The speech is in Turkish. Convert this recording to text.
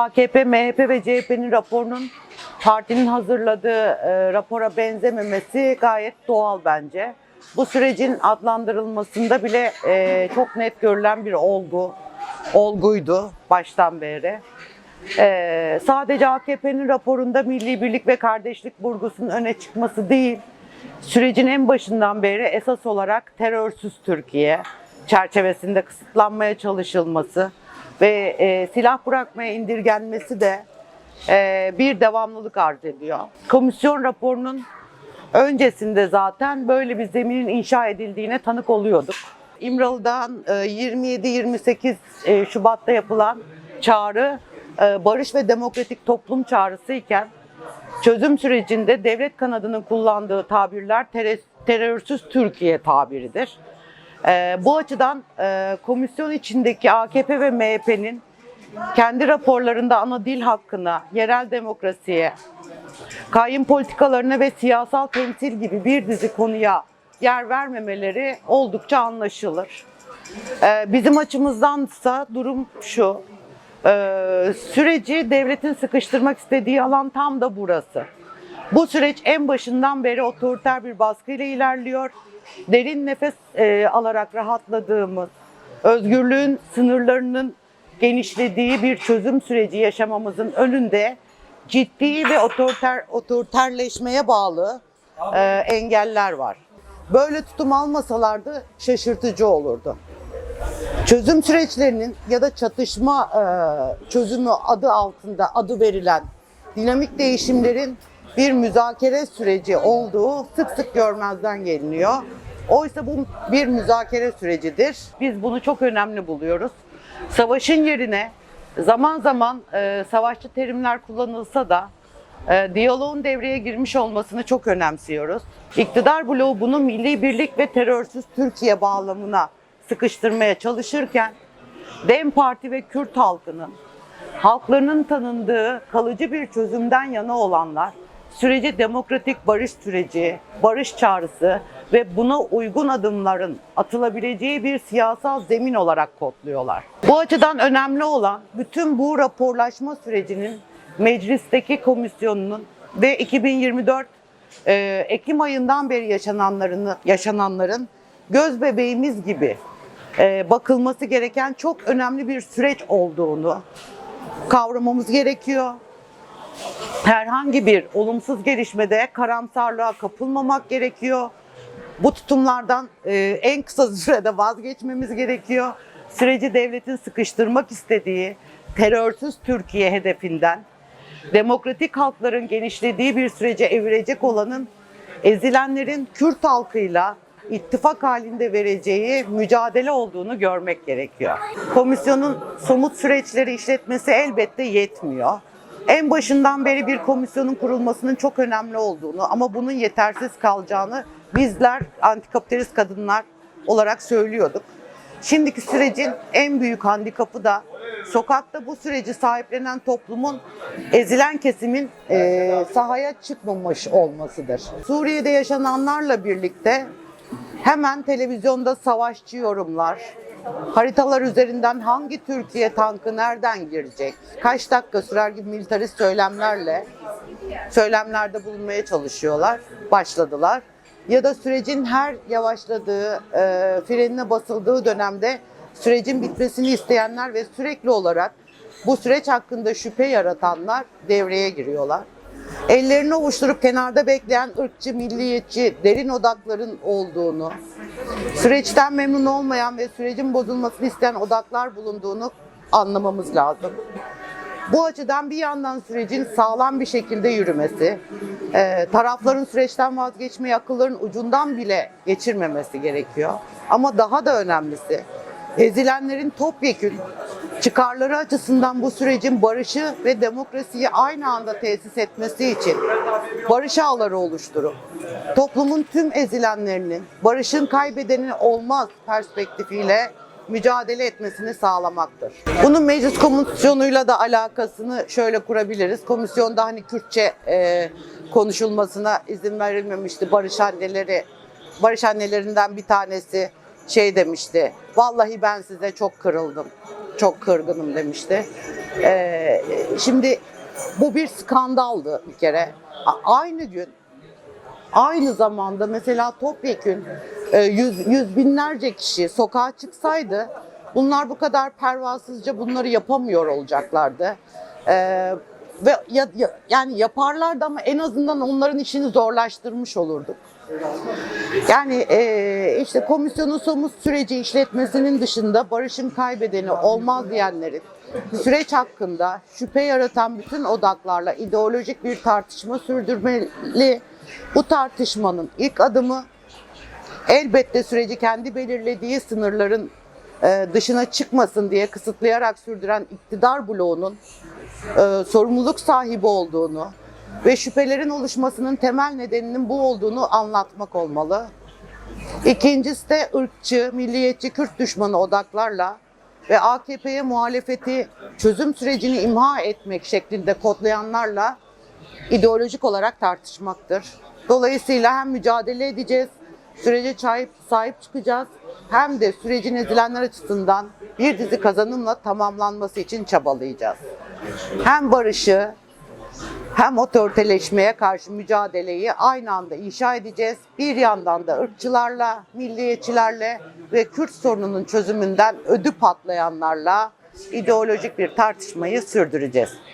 AKP, MHP ve CHP'nin raporunun partinin hazırladığı e, rapora benzememesi gayet doğal bence. Bu sürecin adlandırılmasında bile e, çok net görülen bir olgu, olguydu baştan beri. E, sadece AKP'nin raporunda milli birlik ve kardeşlik vurgusunun öne çıkması değil, sürecin en başından beri esas olarak terörsüz Türkiye çerçevesinde kısıtlanmaya çalışılması ve e, silah bırakmaya indirgenmesi de e, bir devamlılık arz ediyor. Komisyon raporunun öncesinde zaten böyle bir zeminin inşa edildiğine tanık oluyorduk. İmralı'dan e, 27-28 e, Şubat'ta yapılan çağrı e, barış ve demokratik toplum çağrısı iken çözüm sürecinde devlet kanadının kullandığı tabirler terörsüz Türkiye tabiridir. Ee, bu açıdan e, komisyon içindeki AKP ve MHP'nin kendi raporlarında ana dil hakkına, yerel demokrasiye, kayyum politikalarına ve siyasal temsil gibi bir dizi konuya yer vermemeleri oldukça anlaşılır. Ee, bizim açımızdansa durum şu, ee, süreci devletin sıkıştırmak istediği alan tam da burası. Bu süreç en başından beri otoriter bir baskıyla ilerliyor. Derin nefes e, alarak rahatladığımız, özgürlüğün sınırlarının genişlediği bir çözüm süreci yaşamamızın önünde ciddi ve otoriter otoriterleşmeye bağlı e, engeller var. Böyle tutum almasalardı şaşırtıcı olurdu çözüm süreçlerinin ya da çatışma e, çözümü adı altında adı verilen dinamik değişimlerin bir müzakere süreci olduğu sık sık görmezden geliniyor. Oysa bu bir müzakere sürecidir. Biz bunu çok önemli buluyoruz. Savaşın yerine zaman zaman e, savaşçı terimler kullanılsa da e, diyaloğun devreye girmiş olmasını çok önemsiyoruz. İktidar bloğu bunu milli birlik ve terörsüz Türkiye bağlamına sıkıştırmaya çalışırken DEM Parti ve Kürt halkının halklarının tanındığı kalıcı bir çözümden yana olanlar süreci demokratik barış süreci, barış çağrısı ve buna uygun adımların atılabileceği bir siyasal zemin olarak kodluyorlar. Bu açıdan önemli olan bütün bu raporlaşma sürecinin meclisteki komisyonunun ve 2024 e, Ekim ayından beri yaşananlarını yaşananların göz bebeğimiz gibi e, bakılması gereken çok önemli bir süreç olduğunu kavramamız gerekiyor. Herhangi bir olumsuz gelişmede karamsarlığa kapılmamak gerekiyor. Bu tutumlardan e, en kısa sürede vazgeçmemiz gerekiyor. Süreci devletin sıkıştırmak istediği terörsüz Türkiye hedefinden demokratik halkların genişlediği bir sürece evirecek olanın ezilenlerin Kürt halkıyla ittifak halinde vereceği mücadele olduğunu görmek gerekiyor. Komisyonun somut süreçleri işletmesi elbette yetmiyor. En başından beri bir komisyonun kurulmasının çok önemli olduğunu ama bunun yetersiz kalacağını bizler antikapitalist kadınlar olarak söylüyorduk. Şimdiki sürecin en büyük handikapı da sokakta bu süreci sahiplenen toplumun ezilen kesimin e, sahaya çıkmamış olmasıdır. Suriye'de yaşananlarla birlikte hemen televizyonda savaşçı yorumlar, haritalar üzerinden hangi Türkiye tankı nereden girecek, kaç dakika sürer gibi militarist söylemlerle söylemlerde bulunmaya çalışıyorlar, başladılar. Ya da sürecin her yavaşladığı, e, frenine basıldığı dönemde sürecin bitmesini isteyenler ve sürekli olarak bu süreç hakkında şüphe yaratanlar devreye giriyorlar. Ellerini ovuşturup kenarda bekleyen ırkçı, milliyetçi, derin odakların olduğunu, süreçten memnun olmayan ve sürecin bozulmasını isteyen odaklar bulunduğunu anlamamız lazım. Bu açıdan bir yandan sürecin sağlam bir şekilde yürümesi, e, tarafların süreçten vazgeçmeyi akılların ucundan bile geçirmemesi gerekiyor. Ama daha da önemlisi, ezilenlerin topyekün çıkarları açısından bu sürecin barışı ve demokrasiyi aynı anda tesis etmesi için barış ağları oluşturup toplumun tüm ezilenlerinin barışın kaybedeni olmaz perspektifiyle mücadele etmesini sağlamaktır. Bunun meclis komisyonuyla da alakasını şöyle kurabiliriz. Komisyonda hani Kürtçe e, konuşulmasına izin verilmemişti. Barış anneleri, barış annelerinden bir tanesi şey demişti. Vallahi ben size çok kırıldım. Çok kırgınım demişti. Ee, şimdi bu bir skandaldı bir kere. Aynı gün aynı zamanda mesela topyekün e, yüz, yüz binlerce kişi sokağa çıksaydı bunlar bu kadar pervasızca bunları yapamıyor olacaklardı. Ee, ve ya, ya- yani yaparlardı ama en azından onların işini zorlaştırmış olurduk. Yani e, işte komisyonun somut süreci işletmesinin dışında barışın kaybedeni olmaz diyenlerin süreç hakkında şüphe yaratan bütün odaklarla ideolojik bir tartışma sürdürmeli. Bu tartışmanın ilk adımı elbette süreci kendi belirlediği sınırların e, dışına çıkmasın diye kısıtlayarak sürdüren iktidar bloğunun e, sorumluluk sahibi olduğunu ve şüphelerin oluşmasının temel nedeninin bu olduğunu anlatmak olmalı. İkincisi de ırkçı, milliyetçi, Kürt düşmanı odaklarla ve AKP'ye muhalefeti çözüm sürecini imha etmek şeklinde kodlayanlarla ideolojik olarak tartışmaktır. Dolayısıyla hem mücadele edeceğiz, sürece sahip, sahip çıkacağız hem de sürecin ezilenler açısından bir dizi kazanımla tamamlanması için çabalayacağız. Hem barışı hem otoriteleşmeye karşı mücadeleyi aynı anda inşa edeceğiz. Bir yandan da ırkçılarla, milliyetçilerle ve Kürt sorununun çözümünden ödü patlayanlarla ideolojik bir tartışmayı sürdüreceğiz.